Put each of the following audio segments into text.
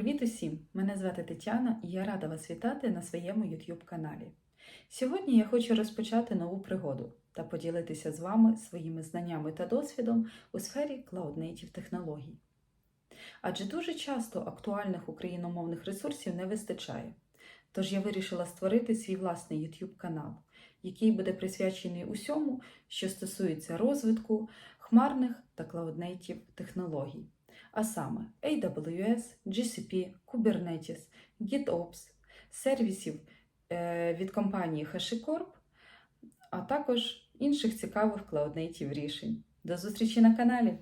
Привіт усім! Мене звати Тетяна і я рада вас вітати на своєму YouTube каналі. Сьогодні я хочу розпочати нову пригоду та поділитися з вами своїми знаннями та досвідом у сфері Cloud Native технологій. Адже дуже часто актуальних україномовних ресурсів не вистачає. Тож я вирішила створити свій власний YouTube канал, який буде присвячений усьому, що стосується розвитку хмарних та Cloud Native технологій а саме AWS, GCP, Kubernetes, GitOps, сервісів е, від компанії HashiCorp, а також інших цікавих Cloud Native рішень. До зустрічі на каналі!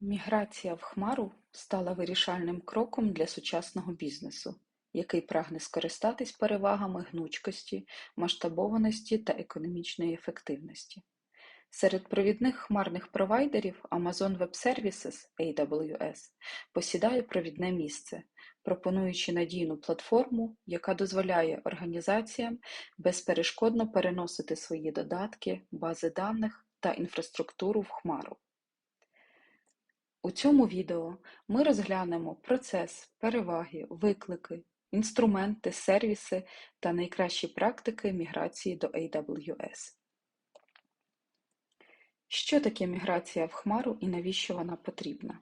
Міграція в Хмару стала вирішальним кроком для сучасного бізнесу, який прагне скористатись перевагами гнучкості, масштабованості та економічної ефективності. Серед провідних хмарних провайдерів Amazon Web Services AWS посідає провідне місце, пропонуючи надійну платформу, яка дозволяє організаціям безперешкодно переносити свої додатки, бази даних та інфраструктуру в Хмару. У цьому відео ми розглянемо процес, переваги, виклики, інструменти, сервіси та найкращі практики міграції до AWS. Що таке міграція в Хмару і навіщо вона потрібна?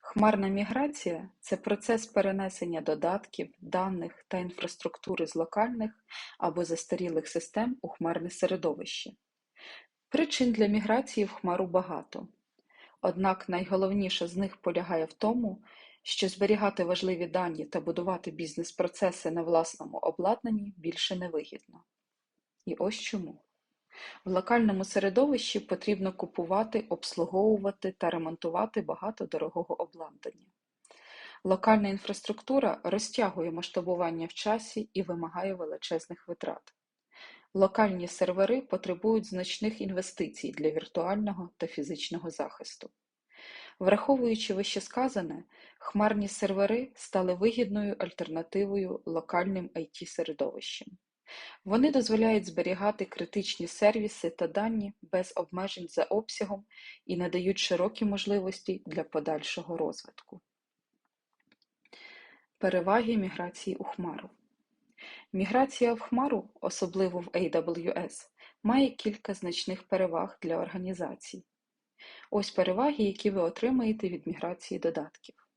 Хмарна міграція це процес перенесення додатків, даних та інфраструктури з локальних або застарілих систем у хмарне середовище. Причин для міграції в Хмару багато. Однак найголовніше з них полягає в тому, що зберігати важливі дані та будувати бізнес-процеси на власному обладнанні більше невигідно. І ось чому. В локальному середовищі потрібно купувати, обслуговувати та ремонтувати багато дорогого обладнання. Локальна інфраструктура розтягує масштабування в часі і вимагає величезних витрат. Локальні сервери потребують значних інвестицій для віртуального та фізичного захисту. Враховуючи вищесказане, хмарні сервери стали вигідною альтернативою локальним IT-середовищам. Вони дозволяють зберігати критичні сервіси та дані без обмежень за обсягом і надають широкі можливості для подальшого розвитку. Переваги міграції у Хмару Міграція в Хмару, особливо в AWS, має кілька значних переваг для організацій. Ось переваги, які ви отримаєте від міграції додатків.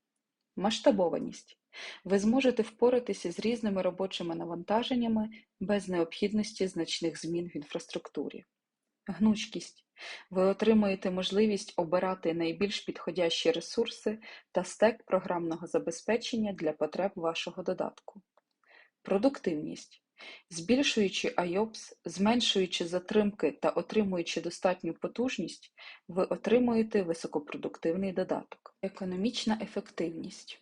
Масштабованість. Ви зможете впоратися з різними робочими навантаженнями без необхідності значних змін в інфраструктурі. Гнучкість. Ви отримуєте можливість обирати найбільш підходящі ресурси та стек програмного забезпечення для потреб вашого додатку. Продуктивність. Збільшуючи IOPS, зменшуючи затримки та отримуючи достатню потужність, ви отримуєте високопродуктивний додаток. Економічна ефективність.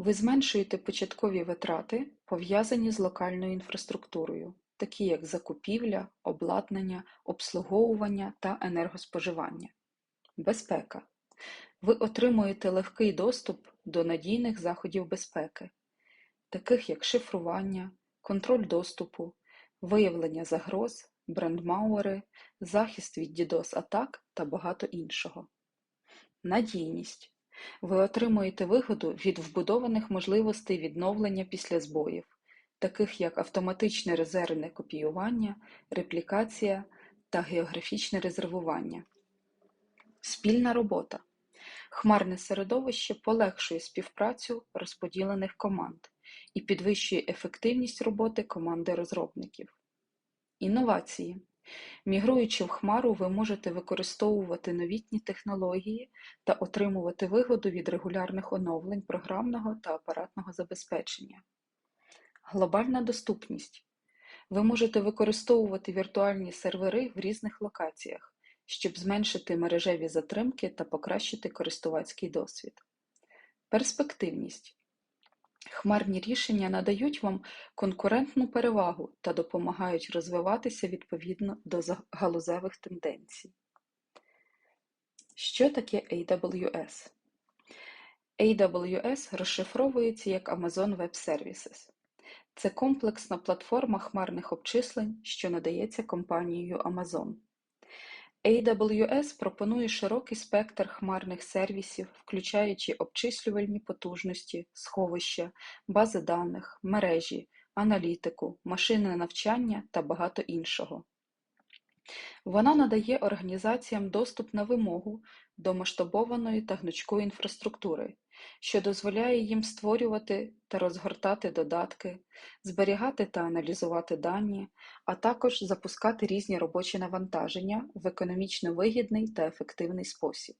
Ви зменшуєте початкові витрати, пов'язані з локальною інфраструктурою, такі як закупівля, обладнання, обслуговування та енергоспоживання. Безпека. Ви отримуєте легкий доступ до надійних заходів безпеки, таких як шифрування, контроль доступу, виявлення загроз, брендмауери, захист від DDoS атак та багато іншого. Надійність. Ви отримуєте вигоду від вбудованих можливостей відновлення після збоїв, таких як автоматичне резервне копіювання, реплікація та географічне резервування. Спільна робота. Хмарне середовище полегшує співпрацю розподілених команд і підвищує ефективність роботи команди розробників. Інновації. Мігруючи в Хмару, ви можете використовувати новітні технології та отримувати вигоду від регулярних оновлень програмного та апаратного забезпечення. Глобальна доступність. Ви можете використовувати віртуальні сервери в різних локаціях, щоб зменшити мережеві затримки та покращити користувацький досвід. Перспективність. Хмарні рішення надають вам конкурентну перевагу та допомагають розвиватися відповідно до галузевих тенденцій. Що таке AWS? AWS розшифровується як Amazon Web Services. Це комплексна платформа хмарних обчислень, що надається компанією Amazon. AWS пропонує широкий спектр хмарних сервісів, включаючи обчислювальні потужності, сховища, бази даних, мережі, аналітику, машинне навчання та багато іншого. Вона надає організаціям доступ на вимогу до масштабованої та гнучкої інфраструктури, що дозволяє їм створювати та розгортати додатки, зберігати та аналізувати дані, а також запускати різні робочі навантаження в економічно вигідний та ефективний спосіб.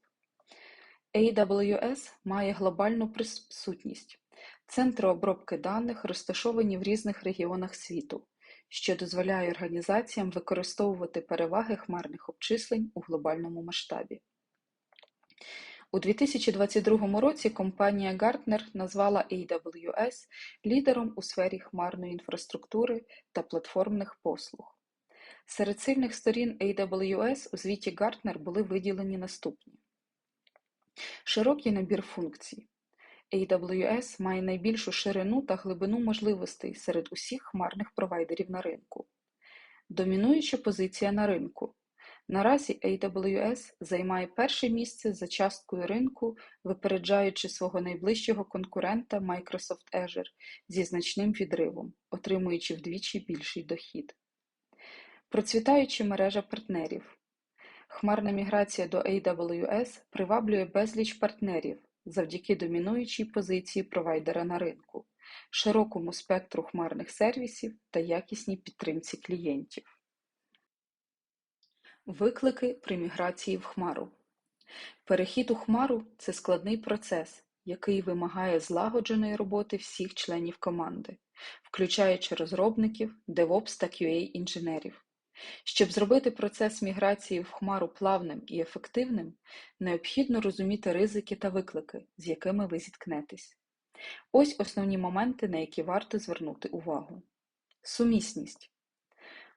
AWS має глобальну присутність. Центри обробки даних розташовані в різних регіонах світу, що дозволяє організаціям використовувати переваги хмарних обчислень у глобальному масштабі. У 2022 році компанія Gartner назвала AWS лідером у сфері хмарної інфраструктури та платформних послуг. Серед сильних сторін AWS у звіті Gartner були виділені наступні: широкий набір функцій. AWS має найбільшу ширину та глибину можливостей серед усіх хмарних провайдерів на ринку. Домінуюча позиція на ринку. Наразі AWS займає перше місце за часткою ринку, випереджаючи свого найближчого конкурента Microsoft Azure зі значним відривом, отримуючи вдвічі більший дохід. Процвітаюча мережа партнерів. Хмарна міграція до AWS приваблює безліч партнерів завдяки домінуючій позиції провайдера на ринку, широкому спектру хмарних сервісів та якісній підтримці клієнтів. Виклики при міграції в Хмару. Перехід у Хмару – це складний процес, який вимагає злагодженої роботи всіх членів команди, включаючи розробників, DevOps та QA-інженерів. Щоб зробити процес міграції в Хмару плавним і ефективним, необхідно розуміти ризики та виклики, з якими ви зіткнетесь. Ось основні моменти, на які варто звернути увагу. Сумісність.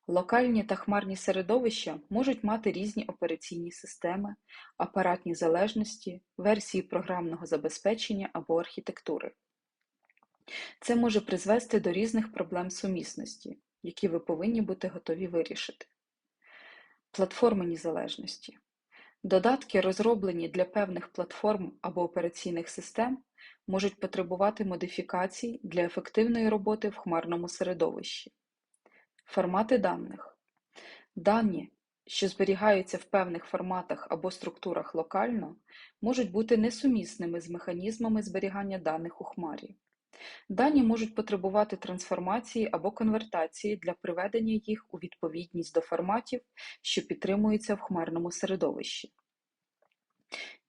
Локальні та хмарні середовища можуть мати різні операційні системи, апаратні залежності, версії програмного забезпечення або архітектури. Це може призвести до різних проблем сумісності, які ви повинні бути готові вирішити. Платформені залежності. Додатки, розроблені для певних платформ або операційних систем, можуть потребувати модифікацій для ефективної роботи в хмарному середовищі. Формати даних. Дані, що зберігаються в певних форматах або структурах локально, можуть бути несумісними з механізмами зберігання даних у хмарі. Дані можуть потребувати трансформації або конвертації для приведення їх у відповідність до форматів, що підтримуються в хмарному середовищі.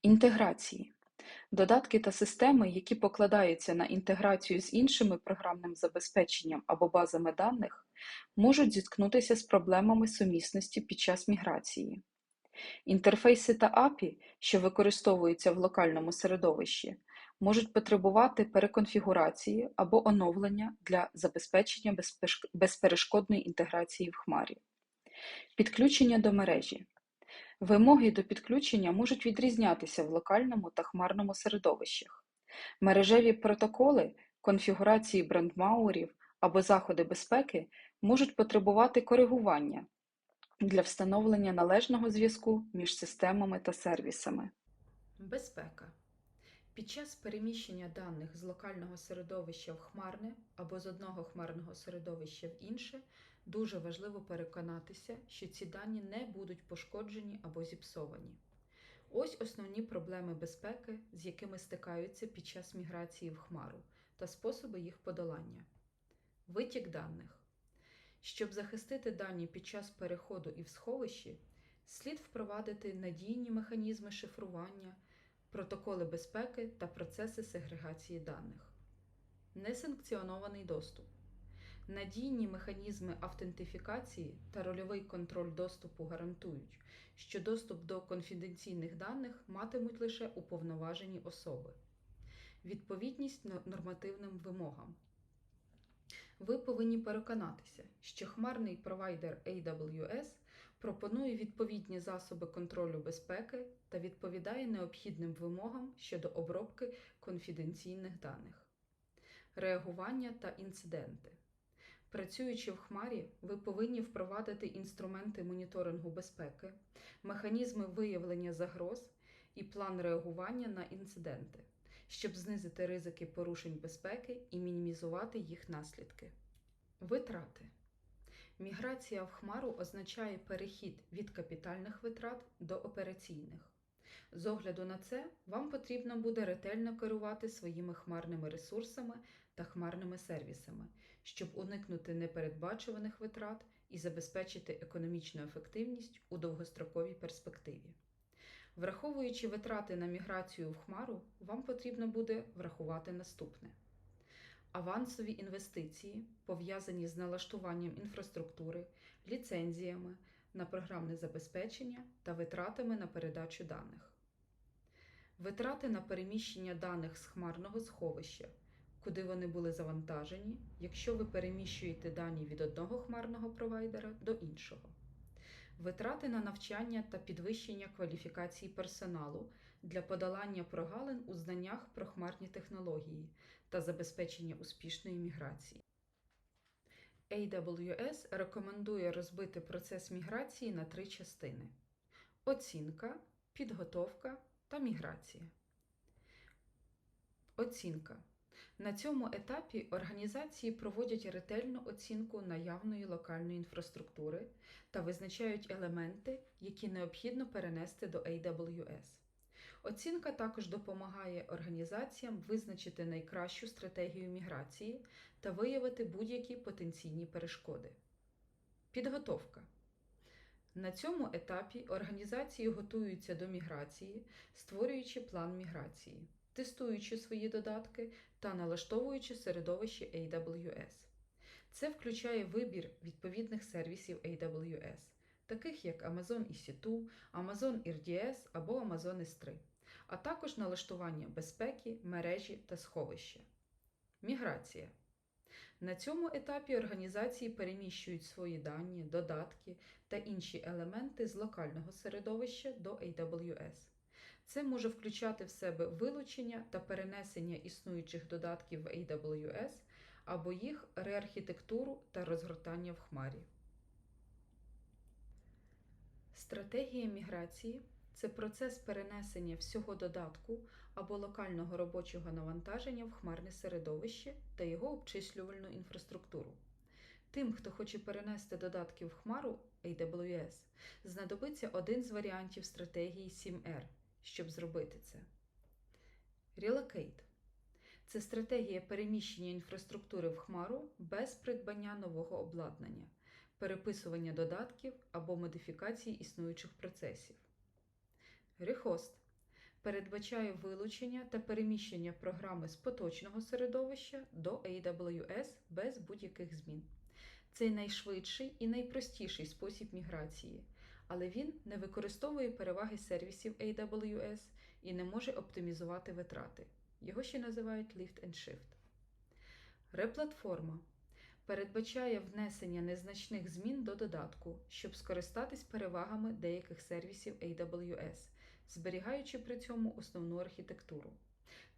Інтеграції. Додатки та системи, які покладаються на інтеграцію з іншими програмним забезпеченням або базами даних, можуть зіткнутися з проблемами сумісності під час міграції. Інтерфейси та API, що використовуються в локальному середовищі, можуть потребувати переконфігурації або оновлення для забезпечення безперешкодної інтеграції в хмарі. Підключення до мережі. Вимоги до підключення можуть відрізнятися в локальному та хмарному середовищах. Мережеві протоколи, конфігурації брендмауерів або заходи безпеки можуть потребувати коригування для встановлення належного зв'язку між системами та сервісами. Безпека. Під час переміщення даних з локального середовища в хмарне або з одного хмарного середовища в інше дуже важливо переконатися, що ці дані не будуть пошкоджені або зіпсовані. Ось основні проблеми безпеки, з якими стикаються під час міграції в хмару, та способи їх подолання. Витік даних. Щоб захистити дані під час переходу і в сховищі, слід впровадити надійні механізми шифрування, протоколи безпеки та процеси сегрегації даних. Несанкціонований доступ. Надійні механізми автентифікації та рольовий контроль доступу гарантують, що доступ до конфіденційних даних матимуть лише уповноважені особи. Відповідність нормативним вимогам. Ви повинні переконатися, що хмарний провайдер AWS пропонує відповідні засоби контролю безпеки та відповідає необхідним вимогам щодо обробки конфіденційних даних, реагування та інциденти. Працюючи в Хмарі, ви повинні впровадити інструменти моніторингу безпеки, механізми виявлення загроз і план реагування на інциденти, щоб знизити ризики порушень безпеки і мінімізувати їх наслідки. Витрати. Міграція в Хмару означає перехід від капітальних витрат до операційних. З огляду на це, вам потрібно буде ретельно керувати своїми хмарними ресурсами та хмарними сервісами, щоб уникнути непередбачуваних витрат і забезпечити економічну ефективність у довгостроковій перспективі. Враховуючи витрати на міграцію в Хмару, вам потрібно буде врахувати наступне: авансові інвестиції, пов'язані з налаштуванням інфраструктури, ліцензіями на програмне забезпечення та витратами на передачу даних. Витрати на переміщення даних з хмарного сховища, куди вони були завантажені, якщо ви переміщуєте дані від одного хмарного провайдера до іншого. Витрати на навчання та підвищення кваліфікації персоналу для подолання прогалин у знаннях про хмарні технології та забезпечення успішної міграції. AWS рекомендує розбити процес міграції на три частини: оцінка, підготовка та міграція. Оцінка. На цьому етапі організації проводять ретельну оцінку наявної локальної інфраструктури та визначають елементи, які необхідно перенести до AWS. Оцінка також допомагає організаціям визначити найкращу стратегію міграції та виявити будь-які потенційні перешкоди. Підготовка. На цьому етапі організації готуються до міграції, створюючи план міграції, тестуючи свої додатки та налаштовуючи середовище AWS. Це включає вибір відповідних сервісів AWS, таких як Amazon EC2, Amazon RDS або Amazon S3, а також налаштування безпеки, мережі та сховища. Міграція. На цьому етапі організації переміщують свої дані, додатки та інші елементи з локального середовища до AWS. Це може включати в себе вилучення та перенесення існуючих додатків в AWS або їх реархітектуру та розгортання в хмарі. Стратегія міграції це процес перенесення всього додатку або локального робочого навантаження в хмарне середовище та його обчислювальну інфраструктуру. Тим, хто хоче перенести додатки в хмару AWS, знадобиться один з варіантів стратегії 7R, щоб зробити це. Relocate – це стратегія переміщення інфраструктури в хмару без придбання нового обладнання, переписування додатків або модифікації існуючих процесів. Rehost передбачає вилучення та переміщення програми з поточного середовища до AWS без будь-яких змін. Це найшвидший і найпростіший спосіб міграції, але він не використовує переваги сервісів AWS і не може оптимізувати витрати. Його ще називають Lift and Shift. Реплатформа передбачає внесення незначних змін до додатку, щоб скористатись перевагами деяких сервісів AWS, зберігаючи при цьому основну архітектуру.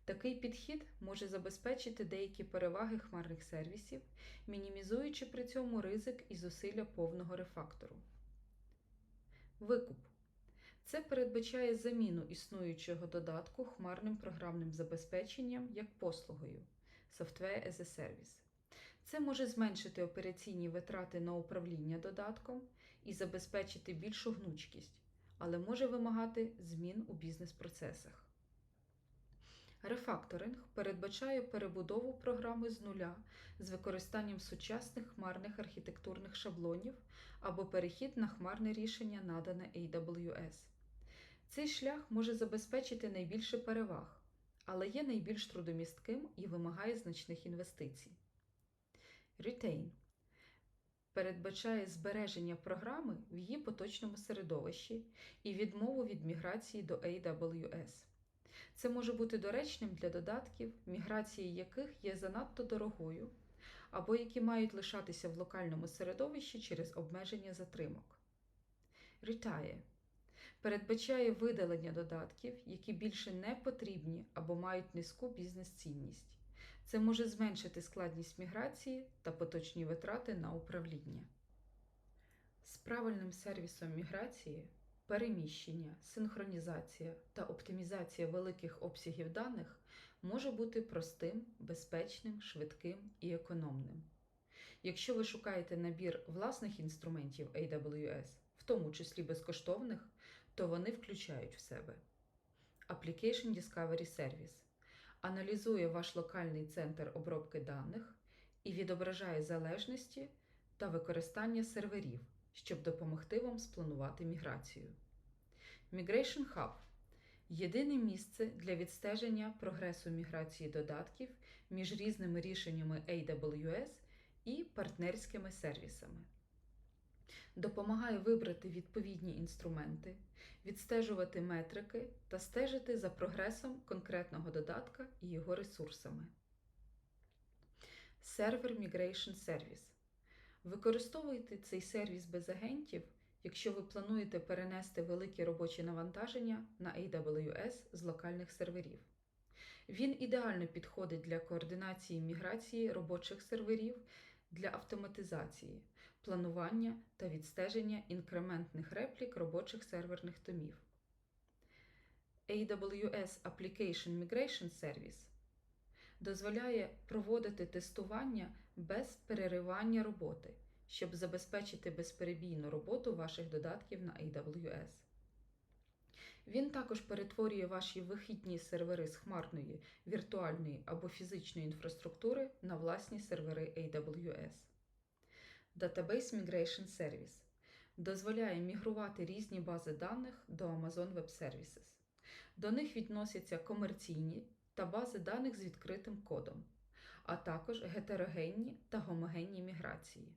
Такий підхід може забезпечити деякі переваги хмарних сервісів, мінімізуючи при цьому ризик і зусилля повного рефактору. Викуп. Це передбачає заміну існуючого додатку хмарним програмним забезпеченням як послугою Software as a Service. Це може зменшити операційні витрати на управління додатком і забезпечити більшу гнучкість, але може вимагати змін у бізнес-процесах. Рефакторинг передбачає перебудову програми з нуля з використанням сучасних хмарних архітектурних шаблонів або перехід на хмарне рішення, надане AWS. Цей шлях може забезпечити найбільше переваг, але є найбільш трудомістким і вимагає значних інвестицій. Retain передбачає збереження програми в її поточному середовищі і відмову від міграції до AWS. Це може бути доречним для додатків, міграція яких є занадто дорогою, або які мають лишатися в локальному середовищі через обмеження затримок. Retire передбачає видалення додатків, які більше не потрібні або мають низьку бізнес-цінність. Це може зменшити складність міграції та поточні витрати на управління. З правильним сервісом міграції переміщення, синхронізація та оптимізація великих обсягів даних може бути простим, безпечним, швидким і економним. Якщо ви шукаєте набір власних інструментів AWS, в тому числі безкоштовних, то вони включають в себе Application Discovery Service аналізує ваш локальний центр обробки даних і відображає залежності та використання серверів, щоб допомогти вам спланувати міграцію. Migration Hub єдине місце для відстеження прогресу міграції додатків між різними рішеннями AWS і партнерськими сервісами. Допомагає вибрати відповідні інструменти, відстежувати метрики та стежити за прогресом конкретного додатка і його ресурсами. Сервер Migration Service. Використовуйте цей сервіс без агентів, якщо ви плануєте перенести великі робочі навантаження на AWS з локальних серверів. Він ідеально підходить для координації міграції робочих серверів для автоматизації, планування та відстеження інкрементних реплік робочих серверних томів. AWS Application Migration Service дозволяє проводити тестування без переривання роботи, щоб забезпечити безперебійну роботу ваших додатків на AWS. Він також перетворює ваші вихідні сервери з хмарної, віртуальної або фізичної інфраструктури на власні сервери AWS. Database Migration Service дозволяє мігрувати різні бази даних до Amazon Web Services. До них відносяться комерційні та бази даних з відкритим кодом, а також гетерогенні та гомогенні міграції.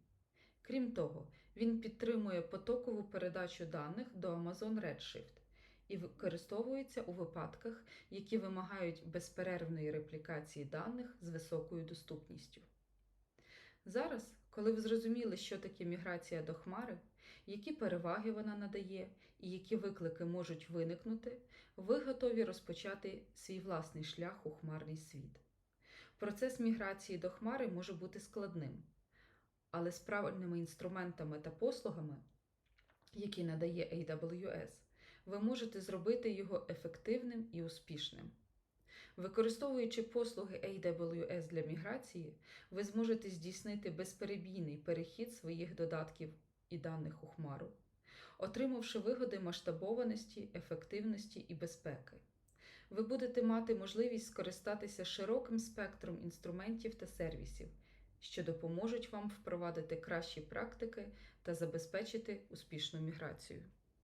Крім того, він підтримує потокову передачу даних до Amazon Redshift і використовується у випадках, які вимагають безперервної реплікації даних з високою доступністю. Зараз, коли ви зрозуміли, що таке міграція до хмари, які переваги вона надає і які виклики можуть виникнути, ви готові розпочати свій власний шлях у хмарний світ. Процес міграції до хмари може бути складним, але з правильними інструментами та послугами, які надає AWS, ви можете зробити його ефективним і успішним. Використовуючи послуги AWS для міграції, ви зможете здійснити безперебійний перехід своїх додатків і даних у хмару, отримавши вигоди масштабованості, ефективності і безпеки. Ви будете мати можливість скористатися широким спектром інструментів та сервісів, що допоможуть вам впровадити кращі практики та забезпечити успішну міграцію.